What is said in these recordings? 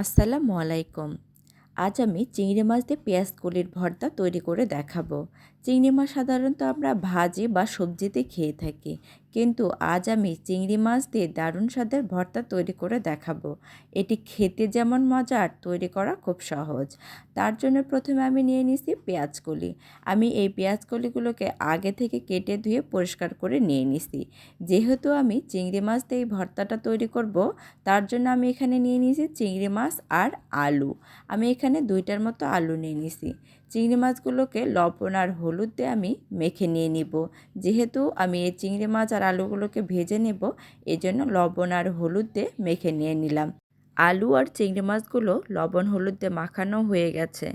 আসসালামু আলাইকুম। আজ আমি চিংড়ি মাছ দিয়ে পেঁয়াজ কলির ভর্তা তৈরি করে দেখাবো। চিংড়ি মাছ সাধারণত আমরা ভাজি বা সবজিতে খেয়ে থাকি। কিন্তু আজ আমি চিংড়ি মাছ দিয়ে দারুণ স্বাদের ভর্তা তৈরি করে দেখাবো। এটি খেতে যেমন মজার তৈরি করা খুব সহজ। তার জন্য প্রথমে আমি নিয়ে নিছি পেঁয়াজকলি আমি এই পেঁয়াজকলিগুলোকে আগে থেকে কেটে ধুয়ে পরিষ্কার করে নিয়ে নিছি। যেহেতু আমি চিংড়ি মাছ দিয়ে এই ভর্তাটা তৈরি করব, তার জন্য আমি এখানে নিয়ে নিয়েছি চিংড়ি মাছ আর আলু। আমি এখানে দুইটার মতো আলু নিয়ে নিছি। চিংড়ি মাছগুলোকে লবণ আর দিয়ে আমি মেখে নিয়ে নিব। যেহেতু আমি এই চিংড়ি মাছ আর আলুগুলোকে ভেজে নেব এই জন্য লবণ আর হলুদ দিয়ে মেখে নিয়ে নিলাম। আলু আর চিংড়ি মাছগুলো লবণ হলুদ দিয়ে মাখানো হয়ে গেছে।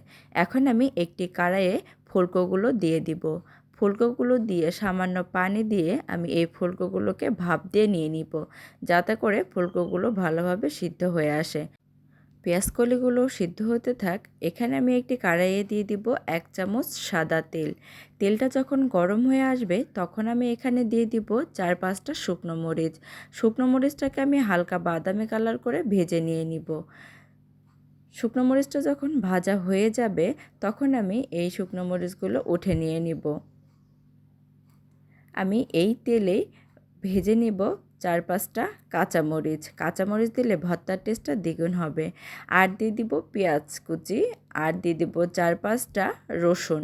এখন আমি একটি কড়াইয়ে ফুলকোগুলো দিয়ে দিব। ফুলকোগুলো দিয়ে সামান্য পানি দিয়ে আমি এই ফুলকোগুলোকে ভাপ দিয়ে নিয়ে নিব, যাতে করে ফুলকোগুলো ভালোভাবে সিদ্ধ হয়ে আসে। পেঁয়াজকলিগুলো সিদ্ধ হতে থাক, এখানে আমি একটি কড়াইয়ে দিয়ে দিব এক চামচ সাদা তেল। তেলটা যখন গরম হয়ে আসবে, তখন আমি এখানে দিয়ে দিব চার পাঁচটা শুকনো মরিচ। শুকনো মরিচটাকে আমি হালকা বাদামি কালার করে ভেজে নিয়ে নিব। শুকনো মরিচটা যখন ভাজা হয়ে যাবে, তখন আমি এই শুকনো মরিচগুলো উঠে নিয়ে নিব। আমি এই তেলেই ভেজে নিব চার পাঁচটা কাঁচামরিচ। কাঁচামরিচ দিলে ভর্তার টেস্টটা দ্বিগুণ হবে। আর দিয়ে দিব পেঁয়াজ কুচি, আর দিয়ে দিব চার পাঁচটা রসুন।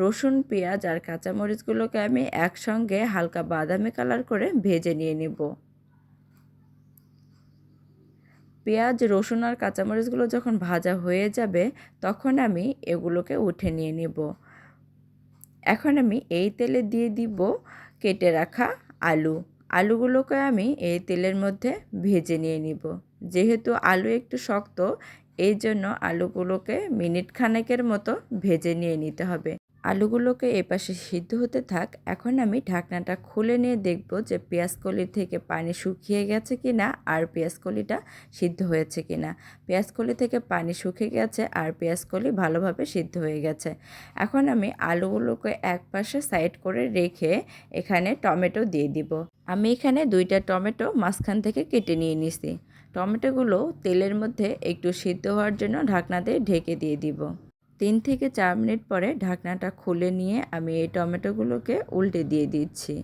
রসুন, পেঁয়াজ আর কাঁচামরিচগুলোকে আমি একসঙ্গে হালকা বাদামি কালার করে ভেজে নিয়ে নেব। পেঁয়াজ, রসুন আর কাঁচামরিচগুলো যখন ভাজা হয়ে যাবে, তখন আমি এগুলোকে উঠে নিয়ে নেব। এখন আমি এই তেলে দিয়ে দিব কেটে রাখা আলু। আলুগুলোকে আমি এই তেলের মধ্যে ভেজে নিয়ে নিব। যেহেতু আলু একটু শক্ত, এই জন্য আলুগুলোকে মিনিট খানেকের মতো ভেজে নিয়ে নিতে হবে। আলুগুলোকে এপাশে সিদ্ধ হতে থাক, এখন আমি ঢাকনাটা খুলে নিয়ে দেখব যে পেঁয়াজকলির থেকে পানি শুকিয়ে গেছে কি না আর পেঁয়াজকলিটা সিদ্ধ হয়েছে কি না পেঁয়াজকলি থেকে পানি শুকিয়ে গেছে আর পেঁয়াজকলি ভালোভাবে সিদ্ধ হয়ে গেছে। এখন আমি আলুগুলোকে এক পাশে সাইড করে রেখে এখানে টমেটো দিয়ে দিব। আমি এখানে দুইটা টমেটো মাঝখান থেকে কেটে নিয়ে নিছি। টমেটোগুলো তেলের মধ্যে একটু সিদ্ধ হওয়ার জন্য ঢাকনাতে ঢেকে দিয়ে দিব। তিন থেকে চার মিনিট পরে ঢাকনাটা খুলে নিয়ে আমি এই টমেটোগুলোকে উল্টে দিয়ে দিচ্ছি।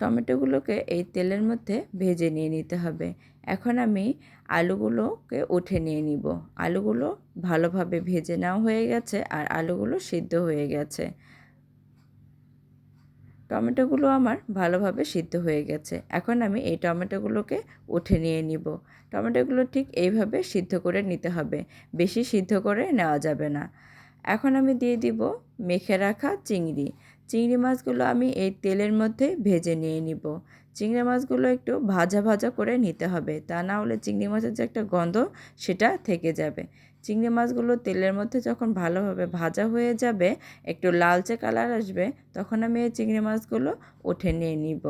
টমেটোগুলোকে এই তেলের মধ্যে ভেজে নিয়ে নিতে হবে। এখন আমি আলুগুলোকে উঠে নিয়ে নিব। আলুগুলো ভালোভাবে ভেজে নেওয়া হয়ে গেছে আর আলুগুলো সিদ্ধ হয়ে গেছে। টমেটোগুলো আমার ভালোভাবে সিদ্ধ হয়ে গেছে। এখন আমি এই টমেটোগুলোকে উঠে নিয়ে নিব। টমেটোগুলো ঠিক এইভাবে সিদ্ধ করে নিতে হবে। বেশি সিদ্ধ করে নেওয়া যাবে না। এখন আমি দিয়ে দিব মেখে রাখা চিংড়ি। চিংড়ি মাছগুলো আমি এই তেলের মধ্যে ভেজে নিয়ে নিব। চিংড়ি মাছগুলো একটু ভাজা ভাজা করে নিতে হবে। তা না হলে চিংড়ি মাছের যে একটা গন্ধ, সেটা থেকে যাবে। চিংড়ি মাছগুলো তেলের মধ্যে যখন ভালোভাবে ভাজা হয়ে যাবে, একটু লালচে কালার আসবে, তখন আমি এই চিংড়ি মাছগুলো উঠে নিয়ে নিব।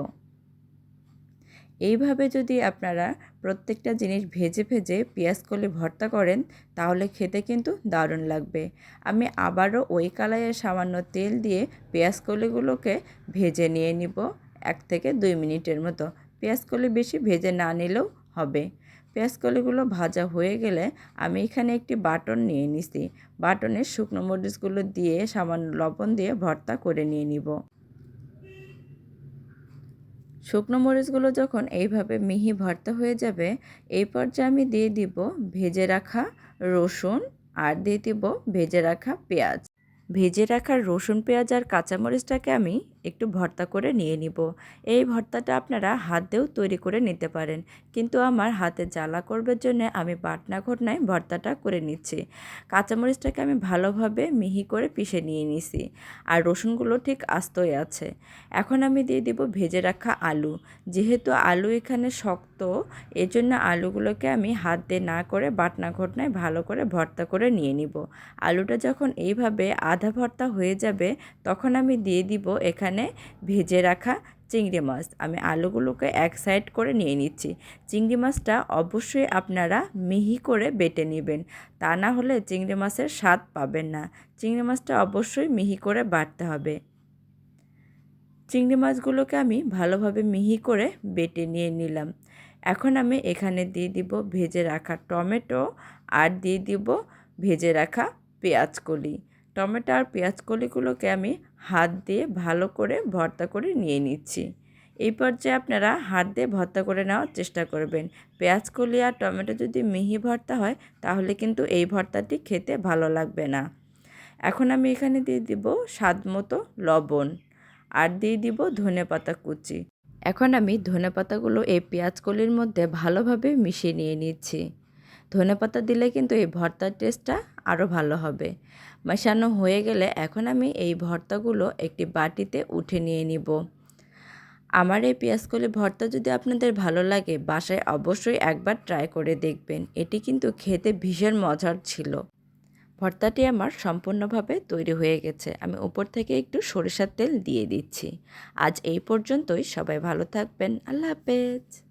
এইভাবে যদি আপনারা প্রত্যেকটা জিনিস ভেজে ভেজে পেঁয়াজ কলি ভর্তা করেন, তাহলে খেতে কিন্তু দারুণ লাগবে। আমি আবারও ওই কালাইয়ে সামান্য তেল দিয়ে পেঁয়াজ কলিগুলোকে ভেজে নিয়ে নিব এক থেকে দুই মিনিটের মতো। পেঁয়াজ কলি বেশি ভেজে না নিলেও হবে। পেঁয়াজকলিগুলো ভাজা হয়ে গেলে আমি এখানে একটি বাটন নিয়ে নিছি। বাটনের শুকনো মরিচগুলো দিয়ে সামান্য লবণ দিয়ে ভর্তা করে নিয়ে নিব। শুকনো মরিচগুলো যখন এইভাবে মিহি ভর্তা হয়ে যাবে, এই পর্যায়ে আমি দিয়ে দিব ভেজে রাখা রসুন আর দিয়ে দিব ভেজে রাখা পেঁয়াজ। ভেজে রাখা রসুন, পেঁয়াজ আর কাঁচামরিচটাকে আমি একটু ভর্তা করে নিয়ে নিব। এই ভর্তাটা আপনারা হাত দিয়েও তৈরি করে নিতে পারেন। কিন্তু আমার হাতে জ্বালা করবার জন্য আমি বাটনা ঘটনায় ভর্তাটা করে নিচ্ছি। কাঁচামরিচটাকে আমি ভালোভাবে মিহি করে পিষে নিয়ে নিছি। আর রসুনগুলো ঠিক আস্তই আছে। এখন আমি দিয়ে দিব ভেজে রাখা আলু। যেহেতু আলু এখানে শক্ত, এজন্য আলুগুলোকে আমি হাত দিয়ে না করে বাটনা ঘটনায় ভালো করে ভর্তা করে নিয়ে নিব। আলুটা যখন এইভাবে আধা ভর্তা হয়ে যাবে, তখন আমি দিয়ে দিব এখানে এখানে ভেজে রাখা চিংড়ি মাছ। আমি আলুগুলোকে এক সাইড করে নিয়ে নিচ্ছি। চিংড়ি মাছটা অবশ্যই আপনারা মিহি করে বেটে নেবেন। তা না হলে চিংড়ি মাছের স্বাদ পাবেন না। চিংড়ি মাছটা অবশ্যই মিহি করে বাটতে হবে। চিংড়ি মাছগুলোকে আমি ভালোভাবে মিহি করে বেটে নিয়ে নিলাম। এখন আমি এখানে দিয়ে দিব ভেজে রাখা টমেটো আর দিয়ে দিব ভেজে রাখা পেঁয়াজকলি টমেটো আর পেঁয়াজ কলিগুলোকে আমি হাত দিয়ে ভালো করে ভর্তা করে নিয়ে নিচ্ছি। এই পর্যায়ে আপনারা হাত দিয়ে ভর্তা করে নেওয়ার চেষ্টা করবেন। পেঁয়াজ কলি আর টমেটো যদি মিহি ভর্তা হয়, তাহলে কিন্তু এই ভর্তাটি খেতে ভালো লাগবে না। এখন আমি এখানে দিয়ে দিব স্বাদ মতো লবণ আর দিয়ে দিব ধনে পাতা কুচি। এখন আমি ধনে পাতাগুলো এই পেঁয়াজ কলির মধ্যে ভালোভাবে মিশিয়ে নিয়ে নিচ্ছি। ধনে পাতা দিলে কিন্তু এই ভর্তার টেস্টটা আরও ভালো হবে। মেশানো হয়ে গেলে এখন আমি এই ভর্তাগুলো একটি বাটিতে উঠে নিয়ে নিব। আমার এই পেঁয়াজকলি ভর্তা যদি আপনাদের ভালো লাগে, বাসায় অবশ্যই একবার ট্রাই করে দেখবেন। এটি কিন্তু খেতে ভীষণ মজার ছিল। ভর্তাটি আমার সম্পূর্ণভাবে তৈরি হয়ে গেছে। আমি উপর থেকে একটু সরিষার তেল দিয়ে দিচ্ছি। আজ এই পর্যন্তই। সবাই ভালো থাকবেন। আল্লাহ হাফেজ।